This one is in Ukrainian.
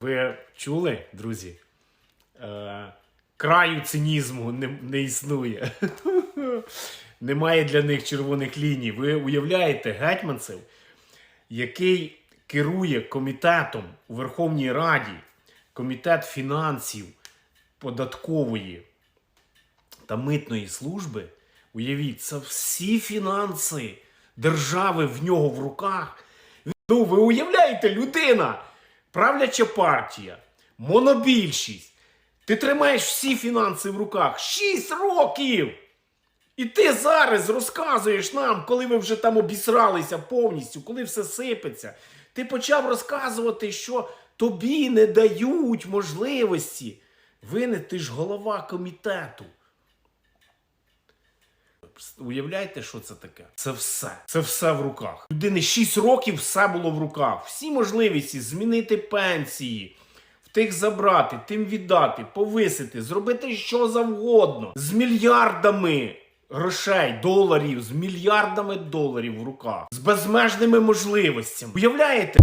Ви чули, друзі? Е, краю цинізму не, не існує. Немає для них червоних ліній. Ви уявляєте гетьманцев, який керує комітетом у Верховній Раді, комітет фінансів, податкової та митної служби. Уявіть, це всі фінанси держави в нього в руках. Ну, ви уявляєте, людина, правляча партія, монобільшість. Ти тримаєш всі фінанси в руках. Шість років! І ти зараз розказуєш нам, коли ви вже там обісралися повністю, коли все сипеться. Ти почав розказувати, що тобі не дають можливості. Вине, ти ж голова комітету. Уявляєте, що це таке? Це все. Це все в руках. Людини 6 років все було в руках. Всі можливості змінити пенсії, в тих забрати, тим віддати, повисити, зробити що завгодно. З мільярдами грошей, доларів, з мільярдами доларів в руках, з безмежними можливостями. Уявляєте?